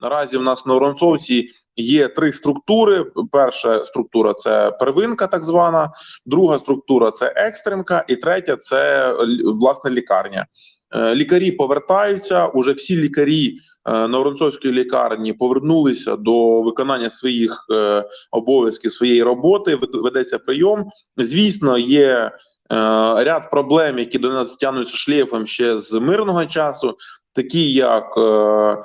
Наразі в нас на Воронцовці є три структури. Перша структура це первинка, так звана, друга структура це екстренка, і третя це л- власне лікарня. Е, Лікарі повертаються. Уже всі лікарі е, Новоронцовської лікарні повернулися до виконання своїх е, обов'язків своєї роботи. вед- Ведеться прийом. Звісно, є е, ряд проблем, які до нас тягнуться шлейфом ще з мирного часу, такі як е, е,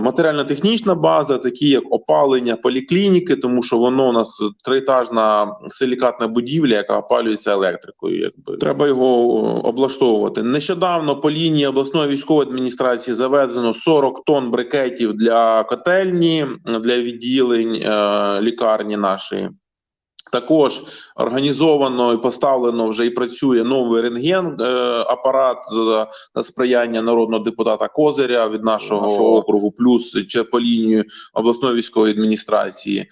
матеріально-технічна база, такі як опалення поліклініки, тому що воно у нас триетажна силікатна будівля, яка опалюється електрикою. Якби треба його е, облаштовувати. Нещодавно по лінії обласної військової адміністрації завезено 40 тонн брикетів для котельні для відділень е, лікарні нашої. Також організовано і поставлено вже і працює новий рентген е, апарат за, за сприяння народного депутата Козиря від нашого, нашого округу, плюс ще по лінію обласної військової адміністрації. Е,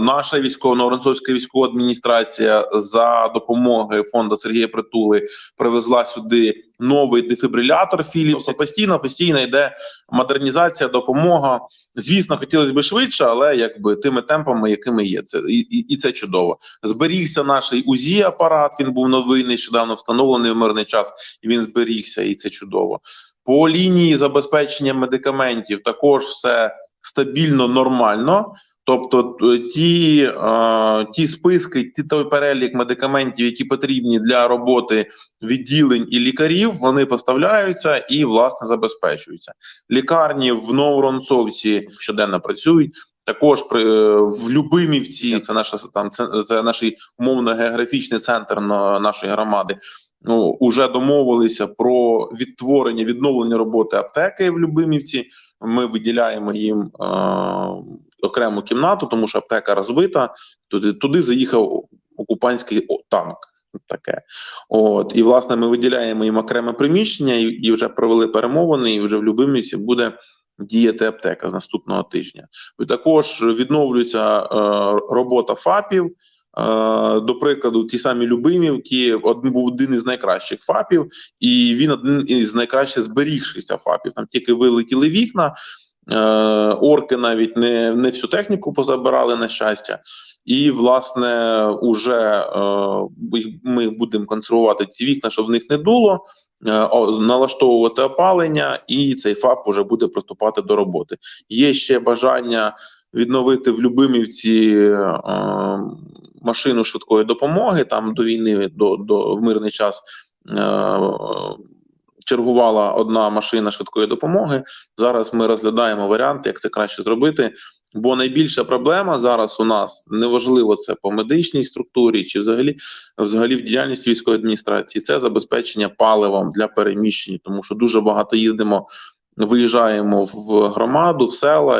наша військова Новоронцовська військова адміністрація за допомогою фонду Сергія Притули привезла сюди новий дефібрилятор Philips. Постійно постійно йде модернізація, допомога. Звісно, хотілося б швидше, але якби тими темпами, якими є, це і, і, і це чудово. Зберігся наш УЗІ апарат. Він був новий, нещодавно встановлений в мирний час, і він зберігся, і це чудово. По лінії забезпечення медикаментів також все стабільно, нормально. Тобто е, ті, ті списки, ті той перелік медикаментів, які потрібні для роботи відділень і лікарів, вони поставляються і власне забезпечуються. Лікарні в Новоронцовці щоденно працюють. Також при е, в Любимівці, це наша там це, це наш умовно географічний центр нашої громади. Ну уже домовилися про відтворення відновлення роботи аптеки в Любимівці. Ми виділяємо їм е, окрему кімнату, тому що аптека розбита. Туди туди заїхав окупантський танк. Таке, от і власне ми виділяємо їм окреме приміщення, і, і вже провели перемовини. І вже в Любимівці буде діяти аптека з наступного тижня. І також відновлюється е, робота ФАПів. Е, до прикладу, ті самі Любимівки, один був один із найкращих ФАПів, і він один із найкраще зберігшихся ФАПів. Там тільки вилетіли вікна. Е, орки навіть не, не всю техніку позабирали на щастя, і власне уже е, ми будемо консервувати ці вікна, щоб в них не дуло. е, Налаштовувати опалення, і цей ФАП уже буде приступати до роботи. Є ще бажання відновити в Любимівці е, машину швидкої допомоги. Там до війни, до, до в мирний час е, чергувала одна машина швидкої допомоги. Зараз ми розглядаємо варіанти, як це краще зробити. Бо найбільша проблема зараз у нас неважливо це по медичній структурі чи взагалі взагалі в діяльності військової адміністрації. Це забезпечення паливом для переміщень, тому що дуже багато їздимо, виїжджаємо в громаду, в села.